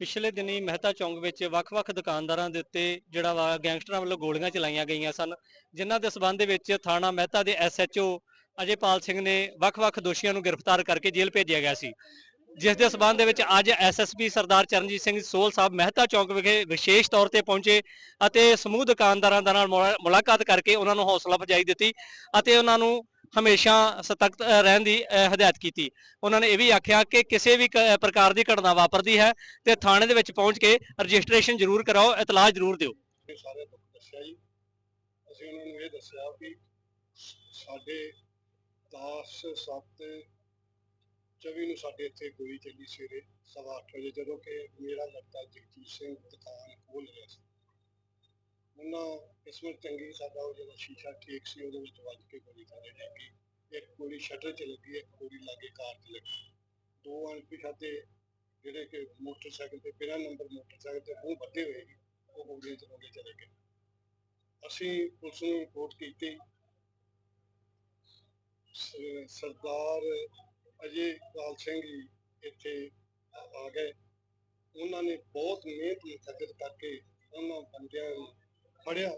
ਪਿਛਲੇ ਦਿਨੀ ਮਹਿਤਾ ਚੌਂਕ ਵਿੱਚ ਵੱਖ-ਵੱਖ ਦੁਕਾਨਦਾਰਾਂ ਦੇ ਉੱਤੇ ਜਿਹੜਾ ਵਾ ਗੈਂਗਸਟਰਾਂ ਵੱਲੋਂ ਗੋਲੀਆਂ ਚਲਾਈਆਂ ਗਈਆਂ ਸਨ, ਜਿਨ੍ਹਾਂ ਦੇ ਸਬੰਧ ਦੇ ਵਿੱਚ ਥਾਣਾ ਮਹਿਤਾ ਦੇ ਐਸਐਚਓ ਅਜੇਪਾਲ ਸਿੰਘ ਨੇ ਵੱਖ-ਵੱਖ ਦੋਸ਼ੀਆਂ ਨੂੰ ਗ੍ਰਿਫਤਾਰ ਕਰਕੇ ਜੇਲ੍ਹ ਭੇਜਿਆ ਗਿਆ ਸੀ। ਜਿਸ ਦੇ ਸਬੰਧ ਦੇ ਵਿੱਚ ਅੱਜ ਐਸਐਸਪੀ ਸਰਦਾਰ ਚਰਨਜੀਤ ਸਿੰਘ ਸੋਲ ਸਾਹਿਬ ਮਹਿਤਾ ਚੌਂਕ ਵਿਖੇ ਵਿਸ਼ੇਸ਼ ਤੌਰ ਤੇ ਪਹੁੰਚੇ ਅਤੇ ਸਮੂਹ ਦੁਕਾਨਦਾਰਾਂ ਦੇ ਨਾਲ ਮੁਲਾਕਾਤ ਕਰਕੇ ਉਹਨਾਂ ਨੂੰ ਹੌਸਲਾ ਅਫਜ਼ਾਈ ਦਿੱਤੀ ਅਤੇ ਉਹਨਾਂ ਨੂੰ ਹਮੇਸ਼ਾ ਸਤਰਕ ਰਹਿਣ ਦੀ ਅ, ਹਦਾਇਤ ਕੀਤੀ। ਉਹਨਾਂ ਨੇ ਇਹ ਵੀ ਆਖਿਆ ਕਿ ਕਿਸੇ ਵੀ ਕ- ਪ੍ਰਕਾਰ ਦੀ ਘਟਨਾ ਵਾਪਰਦੀ ਹੈ ਤੇ ਥਾਣੇ ਦੇ ਵਿੱਚ ਪਹੁੰਚ ਕੇ ਰਜਿਸਟ੍ਰੇਸ਼ਨ ਜ਼ਰੂਰ ਕਰਾਓ ਇਤਲਾਹ ਜ਼ਰੂਰ ਦਿਓ। ਇਹ ਸਾਰੇ ਦੁੱਖ ਦੱਸਿਆ ਜੀ। ਅਸੀਂ ਉਹਨਾਂ ਨੂੰ ਇਹ ਦੱਸਿਆ ਵੀ ਸਾਡੇ 10 7 24 ਨੂੰ ਸਾਡੇ ਇੱਥੇ ਗੋਲੀ ਚੱਲੀ ਸਵੇਰੇ ਸਵਾ ਅੱਠ ਵਜੇ ਜਦੋਂ ਕਿ ਮੇਰਾ ਲੜਕਾ ਜਗਜੀਤ ਸਿੰਘ ਦੁਕਾਨ ਖੋਲ ਰਿਹਾ ਸੀ। ਉਹਨਾਂ ਕਿਸਮਤ ਚੰਗੀ ਸਾਡਾ ਉਹ ਜਿਹੜਾ ਸ਼ੀਸ਼ਾ ਠੀਕ ਸੀ, ਉਹਦੇ ਵਿੱਚ ਵੱਜ ਕੇ ਗੋਲੀ ਥੱਲੇ ਲੱਗੀ ਇੱਕ ਗੋਲੀ ਸ਼ਟਰ 'ਚ ਲੱਗੀ, ਇੱਕ ਗੋਲੀ ਲਾਗੇ ਕਾਰ 'ਚ ਲੱਗੀ। ਦੋ ਅਣਪਛਾਤੇ ਜਿਹੜੇ ਕਿ ਮੋਟਰਸਾਈਕਲ ਤੇ, ਬਿਨਾਂ ਨੰਬਰ ਮੋਟਰਸਾਈਕਲ ਤੇ ਮੂੰਹ ਬੱਧੇ ਹੋਏ ਸੀ, ਉਹ ਗੋਲੀਆਂ ਚਲਾਉਂਦੇ ਚਲੇ ਗਏ। ਅਸੀਂ ਪੁਲਿਸ ਨੂੰ ਰਿਪੋਰਟ ਕੀਤੀ। ਸਰਦਾਰ ਅਜੇ ਪਾਲ ਸਿੰਘ ਜੀ ਇੱਥੇ ਆ ਗਏ। ਉਹਨਾਂ ਨੇ ਬਹੁਤ ਮਿਹਨਤ ਮੁਸ਼ੱਕਤ ਕਰਕੇ ਉਹਨਾਂ ਬੰਦਿਆਂ ਨੂੰ ਫੜਿਆ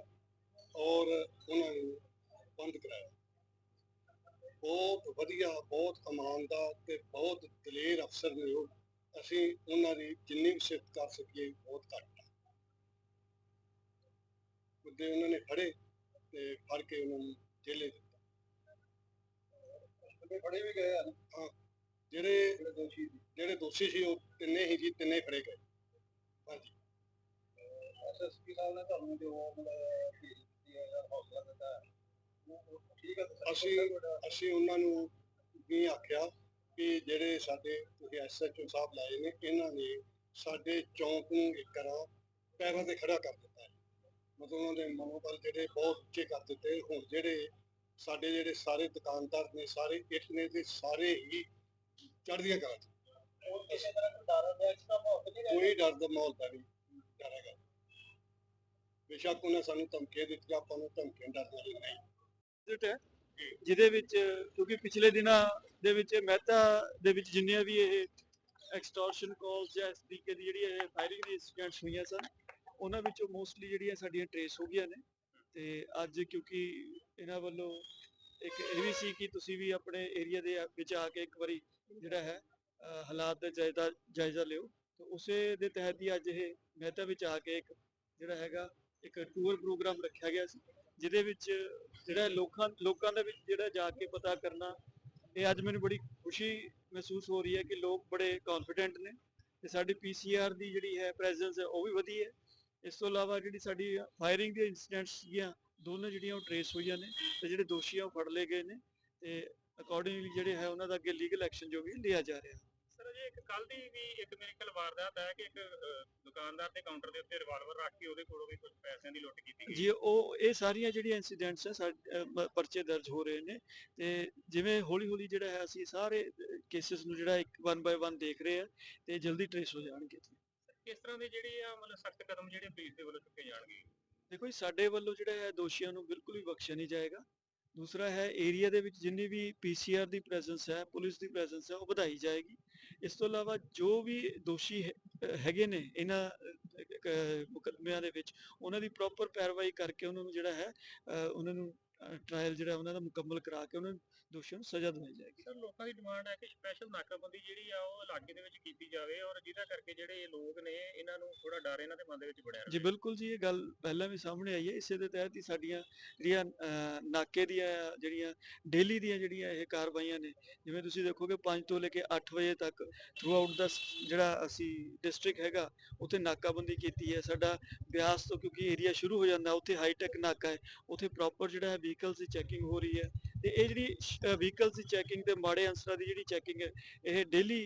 ਔਰ ਉਹਨਾਂ ਨੂੰ ਬੰਦ ਕਰਾਇਆ। ਬਹੁਤ ਵਧੀਆ ਬਹੁਤ ਇਮਾਨਦਾਰ ਤੇ ਬਹੁਤ ਦਲੇਰ ਅਫਸਰ ਨੇ ਉਹ। ਅਸੀਂ ਉਹਨਾਂ ਦੀ ਜਿੰਨੀ ਵੀ ਸਿਫਤ ਕਰ ਸਕੀਏ ਬਹੁਤ ਘੱਟ ਹੈ ਉਹਦੇ ਉਹਨਾਂ ਨੇ ਫੜੇ ਤੇ ਫੜ ਕੇ ਉਹਨਾਂ ਨੂੰ ਜੇਲੇ ਦਿੱਤਾ। ਫੜੇ ਵੀ ਗਏ ਹਨ ਹਾਂ। ਜਿਹੜੇ ਦੋਸ਼ੀ ਜਿਹੜੇ ਦੋਸ਼ੀ ਸੀ ਉਹ ਤਿੰਨੇ ਹੀ ਜੀ ਤਿੰਨੇ ਫੜੇ ਗਏ। ਹਾਂਜੀ। ਐਸਐਸਪੀ ਸਾਹਿਬ ਨੇ ਤੁਹਾਨੂੰ ਜੋ ਮਤਲਬ ਦਿੱਤੀ ਹੈ ਜਾਂ ਹੌਸਲਾ ਦਿੱਤਾ ਠੀਕ ਹੈ ਅਸੀਂ ਅਸੀਂ ਉਹਨਾਂ ਨੂੰ ਵੀ ਆਖਿਆ ਕਿ ਜਿਹੜੇ ਸਾਡੇ ਤੁਸੀਂ ਐਸਐਚਓ ਸਾਹਿਬ ਲਾਏ ਨੇ ਇਹਨਾਂ ਨੇ ਸਾਡੇ ਚੌਂਕ ਨੂੰ ਇੱਕ ਤਰ੍ਹਾਂ ਪੈਰਾਂ ਤੇ ਖੜਾ ਕਰ ਦਿੱਤਾ ਹੈ। ਮਤਲਬ ਉਹਨਾਂ ਦੇ ਮਨੋਬਲ ਜਿਹੜੇ ਬਹੁਤ ਉੱਚੇ ਕਰ ਦਿੱਤੇ। ਹੁਣ ਜਿਹੜੇ ਸਾਡੇ ਜਿਹੜੇ ਸਾਰੇ ਦੁਕਾਨਦਾਰ ਨੇ ਸਾਰੇ ਇੱਟ ਨੇ ਤੇ ਸਾਰੇ ਹੀ ਚੜ੍ਹਦੀਆਂ ਕਰਾਂ ਕੋਈ ਡਰ ਦਾ ਮਾਹੌਲ ਤਾਂ ਨਹੀਂ ਡਰੇਗਾ ਬੇਸ਼ੱਕ ਉਹਨਾਂ ਸਾਨੂੰ ਧਮਕੀਆਂ ਦਿੱਤੀਆਂ ਆਪਾਂ ਨੂੰ ਧਮਕੀਆਂ ਡਰ ਵਾਲੀ ਨਹੀਂ। ਵਿਜ਼ਿਟ ਹੈ? ਜਿਹਦੇ ਵਿੱਚ ਕਿਉਂਕਿ ਪਿਛਲੇ ਦਿਨਾਂ ਦੇ ਵਿੱਚ ਮਹਿਤਾ ਦੇ ਵਿੱਚ ਜਿੰਨੀਆਂ ਵੀ ਇਹ ਐਕਸਟੋਰਸ਼ਨ ਕਾਲਸ ਜਾਂ ਤਰੀਕੇ ਦੀ ਜਿਹੜੀ ਇਹ ਫਾਇਰਿੰਗ ਦੀ ਇਨਸੀਡੈਂਟਸ ਹੋਈਆਂ ਸਨ ਉਹਨਾਂ ਵਿੱਚੋਂ ਮੋਸਟਲੀ ਜਿਹੜੀਆਂ ਸਾਡੀਆਂ ਟਰੇਸ ਹੋ ਗਈਆਂ ਨੇ। ਤੇ ਅੱਜ ਕਿਉਂਕਿ ਇਹਨਾਂ ਵੱਲੋਂ ਇੱਕ ਇਹ ਵੀ ਸੀ ਕਿ ਤੁਸੀਂ ਵੀ ਆਪਣੇ ਏਰੀਆ ਦੇ ਵਿੱਚ ਆ ਕੇ ਇੱਕ ਵਾਰੀ ਜਿਹੜਾ ਹੈ ਹਾਲਾਤ ਦਾ ਜਾਇਜ਼ਾ ਜਾਇਜ਼ਾ ਲਿਓ। ਤੇ ਉਸੇ ਦੇ ਤਹਿਤ ਹੀ ਅੱਜ ਇਹ ਮਹਿਤਾ ਵਿੱਚ ਆ ਕੇ ਇੱਕ ਜਿਹੜਾ ਹੈਗਾ ਇੱਕ ਟੂਰ ਪ੍ਰੋਗਰਾਮ ਰੱਖਿਆ ਗਿਆ ਸੀ, ਜਿਹਦੇ ਵਿੱਚ ਜਿਹੜਾ ਲੋਕਾਂ ਲੋਕਾਂ ਦੇ ਵਿੱਚ ਜਿਹੜਾ ਜਾ ਕੇ ਪਤਾ ਕਰਨਾ, ਇਹ ਅੱਜ ਮੈਨੂੰ ਬੜੀ ਖੁਸ਼ੀ ਮਹਿਸੂਸ ਹੋ ਰਹੀ ਹੈ ਕਿ ਲੋਕ ਬੜੇ ਕੌਨਫੀਡੈਂਟ ਨੇ ਤੇ ਸਾਡੀ ਪੀਸੀਆਰ ਦੀ ਜਿਹੜੀ ਹੈ ਪ੍ਰੈਜ਼ੈਂਸ ਹੈ ਉਹ ਵੀ ਵਧੀ ਹੈ। ਇਸ ਤੋਂ ਇਲਾਵਾ ਜਿਹੜੀ ਸਾਡੀ ਫਾਇਰਿੰਗ ਦੇ ਇਨਸੀਡੈਂਟਸ ਸੀਗੀਆਂ, ਦੋਨੋਂ ਜਿਹੜੀਆਂ ਉਹ ਟਰੇਸ ਹੋਈਆਂ ਨੇ ਤੇ ਜਿਹੜੇ ਦੋਸ਼ੀ ਆ ਉਹ ਫੜ ਲਏ ਗਏ ਨੇ ਤੇ ਅਕੋਰਡਿੰਗਲੀ ਜਿਹੜੇ ਹੈ ਉਹਨਾਂ ਦਾ ਅੱਗੇ ਲੀਗਲ ਐਕਸ਼ਨ ਜੋ ਵੀ ਲਿਆ ਜਾ ਰਿਹਾ। ਜੀ ਇੱਕ ਕੱਲ ਦੀ ਵੀ ਇੱਕ ਮੇਰੇ ਕੋਲ ਵਾਰਦਾਤ ਹੈ ਕਿ ਇੱਕ ਦੁਕਾਨਦਾਰ ਦੇ ਕਾਊਂਟਰ ਦੇ ਉੱਤੇ ਰਿਵਾਲਵਰ ਰੱਖ ਕੇ ਉਹਦੇ ਕੋਲੋਂ ਵੀ ਕੁਝ ਪੈਸਿਆਂ ਦੀ ਲੁੱਟ ਕੀਤੀ ਗਈ। ਜੀ ਉਹ ਇਹ ਸਾਰੀਆਂ ਜਿਹੜੀਆਂ ਇਨਸੀਡੈਂਟਸ ਮ- ਪਰਚੇ ਦਰਜ ਹੋ ਰਹੇ ਨੇ ਤੇ ਜਿਵੇਂ ਹੌਲੀ ਹੌਲੀ ਜਿਹੜਾ ਹੈ ਅਸੀਂ ਸਾਰੇ ਕੇਸਿਸ ਨੂੰ ਜਿਹੜਾ ਇੱਕ ਵਨ ਬਾਏ ਵਨ ਦੇਖ ਰਹੇ ਆ ਤੇ ਜਲਦੀ ਟਰੇਸ ਹੋ ਜਾਣਗੇ। ਕਿਸ ਤਰ੍ਹਾਂ ਦੀ ਜਿਹੜੀ ਆ ਮਤਲਬ ਸਖਤ ਕਦਮ ਜਿਹੜੇ ਪੁਲਿਸ ਦੇ ਵੱਲੋਂ ਚੁੱਕੇ ਜਾਣਗੇ? ਦੇਖੋ ਜੀ ਸਾਡੇ ਵੱਲੋਂ ਜਿਹੜਾ ਹੈ ਦੋਸ਼ੀਆਂ ਨੂੰ ਬਿਲਕੁਲ ਵੀ ਬਖਸ਼ਿਆ ਨਹੀਂ ਜਾਏਗਾ। ਦੂਸਰਾ ਹੈ ਏਰੀਆ ਦੇ ਵਿੱਚ ਜਿੰਨੀ ਵੀ ਪੀਸੀਆਰ ਦੀ ਪ੍ਰੈਜ਼ੈਂਸ ਹੈ ਪੁਲਿਸ ਦੀ ਪ੍ਰੈਜ਼ੈਂਸ ਹੈ ਉਹ ਵਧਾਈ ਜਾਏਗੀ। ਇਸ ਤੋਂ ਇਲਾਵਾ ਜੋ ਵੀ ਦੋਸ਼ੀ ਹੈਗੇ ਨੇ ਇਹਨਾਂ ਅਹ, ਅਹ, ਦੇ ਵਿੱਚ ਉਹਨਾਂ ਦੀ ਪ੍ਰੋਪਰ ਪੈਰਵਾਈ ਕਰਕੇ ਉਹਨਾਂ ਨੂੰ ਜਿਹੜਾ ਹੈ ਅਹ, ਉਹਨਾਂ ਨੂੰ ਟ੍ਰਾਇਲ ਜਿਹੜਾ ਉਹਨਾਂ ਦਾ ਮੁਕੰਮਲ ਕਰਾ ਕੇ ਉਹਨਾਂ ਨੂੰ ਦੋਸ਼ੀਆਂ ਨੂੰ ਸਜ਼ਾ ਦਿਵਾਈ ਜਾਏਗੀ। ਸਰ ਲੋਕਾਂ ਦੀ ਡਿਮਾਂਡ ਹੈ ਕਿ ਸਪੈਸ਼ਲ ਨਾਕਾਬੰਦੀ ਜਿਹੜੀ ਆ ਉਹ ਇਲਾਕੇ ਦੇ ਵਿੱਚ ਕੀਤੀ ਜਾਵੇ ਔਰ ਜਿਹਦਾ ਕਰਕੇ ਜਿਹੜੇ ਇਹ ਲੋਕ ਨੇ ਇਹਨਾਂ ਨੂੰ ਥੋੜਾ ਡਰ ਇਹਨਾਂ ਦੇ ਮਨ ਦੇ ਵਿੱਚ ਬਣਿਆ ਜੀ ਬਿਲਕੁਲ ਜੀ ਇਹ ਗੱਲ ਪਹਿਲਾਂ ਵੀ ਸਾਹਮਣੇ ਆਈ ਹੈ। ਇਸੇ ਦੇ ਤਹਿਤ ਹੀ ਸਾਡੀਆਂ ਜਿਹੜੀਆਂ ਨਾਕੇ ਦੀਆਂ ਜਿਹੜੀਆਂ ਡੇਲੀ ਦੀਆਂ ਜਿਹੜੀਆਂ ਇਹ ਕਾਰਵਾਈਆਂ ਨੇ ਜਿਵੇਂ ਤੁਸੀਂ ਦੇਖੋਗੇ 5 ਤੋਂ ਲੈ ਕੇ 8 ਵਜੇ ਤੱਕ ਥਰੂ ਆਊਟ ਦਾ ਜਿਹੜਾ ਅਸੀਂ ਡਿਸਟ੍ਰਿਕਟ ਹੈਗਾ ਉੱਥੇ ਨਾਕਾਬੰਦੀ ਕੀਤੀ ਹੈ। ਸਾਡਾ ਬਿਆਸ ਤੋਂ ਕਿਉਂਕਿ ਏਰੀਆ ਸ਼ੁਰੂ ਹੋ ਜਾਂਦਾ ਉੱਥੇ ਹਾਈ ਟੈਕ ਨਾਕਾ ਹੈ ਉੱਥੇ ਪ੍ਰੋਪਰ ਜਿਹੜਾ ਹੈ ਵਹੀਕਲਸ ਦੀ ਚੈਕਿੰਗ ਹੋ ਰਹੀ ਹੈ ਤੇ ਇਹ ਜਿਹੜੀ ਵਹੀਕਲਸ ਦੀ ਚੈਕਿੰਗ ਤੇ ਮਾੜੇ ਅੰਸਰਾਂ ਦੀ ਜਿਹੜੀ ਚੈਕਿੰਗ ਹੈ ਇਹ ਡੇਲੀ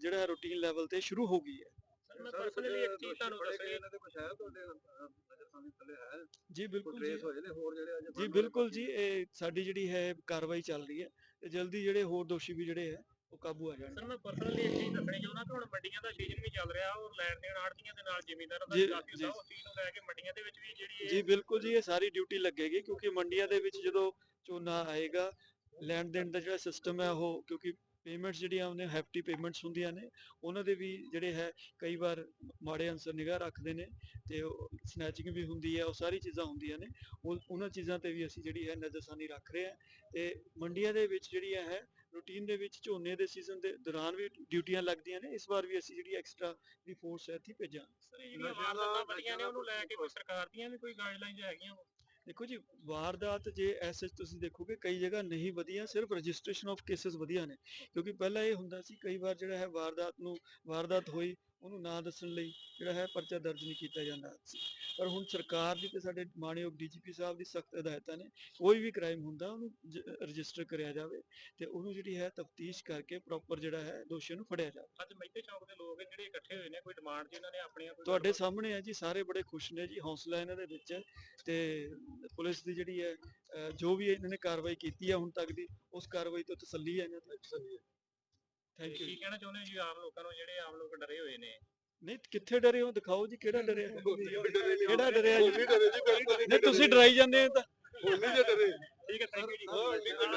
ਜਿਹੜਾ ਰੂਟੀਨ ਲੈਵਲ ਤੇ ਸ਼ੁਰੂ ਹੋ ਗਈ ਹੈ। ਸਰ ਮੈਂ ਪਰਸਨਲੀ ਇੱਕ ਚੀਜ਼ ਤੁਹਾਨੂੰ ਦੱਸਣੀ ਇਹਨਾਂ ਦੇ ਕੁਝ ਹੈ ਤੁਹਾਡੇ ਨਜ਼ਰ ਸਾਹਮਣੇ ਥੱਲੇ ਹੈ? ਜੀ ਬਿਲਕੁਲ ਜੀ। ਟ੍ਰੇਸ ਹੋਏ ਨੇ ਹੋਰ ਜਿਹੜੇ ਅੱਜ ਜੀ ਬਿਲਕੁਲ ਜੀ ਇਹ ਸਾਡੀ ਜਿਹੜੀ ਹੈ ਕਾਰਵਾਈ ਚੱਲ ਰਹੀ ਹੈ। ਤੇ ਜਲਦੀ ਜਿਹੜੇ ਹੋਰ ਦੋਸ਼ੀ ਵੀ ਜਿਹੜੇ ਹੈ ਉਹ ਕਾਬੂ ਆ ਸਰ ਜਾਣਗੇ ਮੈਂ ਪਰਸਨਲੀ ਇੱਕ ਚੀਜ਼ ਦੱਸਣੀ ਚਾਹੁੰਦਾ ਕਿ ਹੁਣ ਮੰਡੀਆਂ ਦਾ ਸੀਜ਼ਨ ਵੀ ਚੱਲ ਰਿਹਾ ਔਰ ਲੈਣ ਦੇਣ ਆੜਤੀਆਂ ਦੇ ਨਾਲ ਜ਼ਿਮੀਂਦਾਰਾਂ ਦਾ ਜੀ, ਕਾਫੀ ਜੀ। ਹੁੰਦਾ ਉਸ ਚੀਜ਼ ਨੂੰ ਲੈ ਕੇ ਮੰਡੀਆਂ ਦੇ ਵਿੱਚ ਵੀ ਜਿਹੜੀ ਜੀ ਬਿਲਕੁਲ ਜੀ ਇਹ ਸਾਰੀ ਡਿਊਟੀ ਲੱਗੇਗੀ ਕਿਉਂਕਿ ਮੰਡੀਆਂ ਦੇ ਵਿੱਚ ਜਦੋਂ ਝੋਨਾ ਆਏਗਾ ਲੈਣ ਦੇਣ ਦਾ ਜਿਹੜਾ ਸਿਸਟਮ ਹੈ ਉਹ ਕਿਉਂਕਿ ਪੇਮੈਂਟਸ ਜਿਹੜੀਆਂ ਉਹਨੇ ਹੈਫਟੀ ਪੇਮੈਂਟਸ ਹੁੰਦੀਆਂ ਨੇ, ਉਹਨਾਂ ਦੇ ਵੀ ਜਿਹੜੇ ਹੈ, ਕਈ ਵਾਰ ਮਾੜੇ ਅਨਸਰ ਨਿਗਾਹ ਰੱਖਦੇ ਨੇ ਤੇ ਸਨੈਚਿੰਗ ਵੀ ਹੁੰਦੀ ਹੈ, ਉਹ ਸਾਰੀ ਚੀਜ਼ਾਂ ਹੁੰਦੀਆਂ ਨੇ, ਉਹ ਉਹਨਾਂ ਚੀਜ਼ਾਂ ਤੇ ਵੀ ਅਸੀਂ ਜਿਹੜੀ ਹੈ ਨਜ਼ਰਸਾਨੀ ਰੱਖ ਰਹੇ ਹਾਂ ਤੇ ਮੰਡੀਆਂ ਦੇ ਵਿੱਚ ਜਿਹੜੀ ਹੈ ਰੂਟੀਨ ਦੇ ਵਿੱਚ ਝੋਨੇ ਦੇ ਸੀਜ਼ਨ ਦੇ ਦੌਰਾਨ ਵੀ ਡਿਊਟੀਆਂ ਲੱਗਦੀਆਂ ਨੇ, ਇਸ ਵਾਰ ਵੀ ਅਸੀਂ ਜਿਹੜੀ ਐਕਸਟਰਾ ਦੀ ਫੋਰਸ ਹੈ ਇੱਥੇ ਭੇਜਾਂਗੇ। ਸਰ ਜਿਹੜੀਆਂ ਵਾਰਦਾਤਾਂ ਬਣੀਆਂ ਨੇ, ਉਹਨੂੰ ਲੈ ਕੇ ਕੋਈ ਸਰਕਾਰ ਦੀਆਂ ਵੀ ਕੋਈ ਗਾਈਡਲਾਈਨਸ ਹੈਗੀਆਂ ਦੇਖੋ ਜੀ, ਵਾਰਦਾਤ ਜੇ ਐਸੇ ਤੁਸੀਂ ਦੇਖੋਗੇ, ਕਈ ਜਗ੍ਹਾ ਨਹੀਂ ਵਧੀਆ, ਸਿਰਫ ਰਜਿਸਟ੍ਰੇਸ਼ਨ ਆਫ ਕੇसेस ਵਧੀਆ ਨੇ। ਕਿਉਂਕਿ ਪਹਿਲਾਂ ਇਹ ਹੁੰਦਾ ਸੀ, ਕਈ ਵਾਰ ਜਿਹੜਾ ਹੈ ਵਾਰਦਾਤ ਨੂੰ, ਵਾਰਦਾਤ ਹੋਈ ਉਹਨੂੰ ਨਾ ਦੱਸਣ ਲਈ ਜਿਹੜਾ ਹੈ ਪਰਚਾ ਦਰਜ ਨਹੀਂ ਕੀਤਾ ਜਾਂਦਾ। ਸੀ ਪਰ ਹੁਣ ਸਰਕਾਰ ਦੀ ਤੇ ਸਾਡੇ ਮਾਨਯੋਗ ਡੀਜੀਪੀ ਸਾਹਿਬ ਦੀ ਸਖਤ ਹਦਾਇਤਾਂ ਨੇ ਕੋਈ ਵੀ ਕ੍ਰਾਈਮ ਹੁੰਦਾ ਉਹਨੂੰ ਰਜਿਸਟਰ ਕਰਿਆ ਜਾਵੇ ਤੇ ਉਹਨੂੰ ਜਿਹੜੀ ਹੈ ਤਫਤੀਸ਼ ਕਰਕੇ ਪ੍ਰੋਪਰ ਜਿਹੜਾ ਹੈ ਦੋਸ਼ੀ ਨੂੰ ਫੜਿਆ ਜਾਵੇ। ਅੱਜ ਮਹਿਤੇ ਚੌਂਕ ਦੇ ਲੋਕ ਜਿਹੜੇ ਇਕੱਠੇ ਹੋਏ ਨੇ ਕੋਈ ਡਿਮਾਂਡ ਜੀ ਇਹਨਾਂ ਨੇ ਆਪਣੀਆਂ ਤੁਹਾਡੇ ਸਾਹਮਣੇ ਹੈ ਜੀ ਸਾਰੇ ਬੜੇ ਖੁਸ਼ ਨੇ ਜੀ ਹੌਸਲਾ ਇਹਨਾਂ ਦੇ ਵਿੱਚ ਤੇ ਪੁਲਿਸ ਦੀ ਜਿਹੜੀ ਹੈ ਜੋ ਵੀ ਇਹਨਾਂ ਨੇ ਕਾਰਵਾਈ ਕੀਤੀ ਹੈ ਹੁਣ ਤੱਕ ਦੀ ਉਸ ਕਾਰਵਾਈ ਤੋਂ ਤਸੱਲੀ ਹੈ ਇਹਨਾਂ ਦੀ ਥੈਂਕ ਕੀ ਯੂ ਕਹਿਣਾ ਚਾਹੁੰਦੇ ਹੋ ਜੀ ਆਮ ਲੋਕਾਂ ਨੂੰ ਜਿਹੜੇ ਆਮ ਲੋਕ ਡਰੇ ਹੋਏ ਨੇ? ਨਹੀਂ ਕਿੱਥੇ ਡਰੇ ਹੋ? ਦਿਖਾਓ ਜੀ ਕਿਹੜਾ ਡਰਿਆ? ਕਿਹੜਾ ਕਿਹੜਾ ਡਰਿਆ ਜੀ? ਨਹੀਂ ਤੁਸੀਂ ਡਰਾਈ ਜਾਂਦੇ ਹੋ ਤਾਂ। ਹੁਣ ਨਹੀਂ ਜੇ ਡਰੇ। ਠੀਕ ਹੈ ਥੈਂਕ ਯੂ ਜੀ।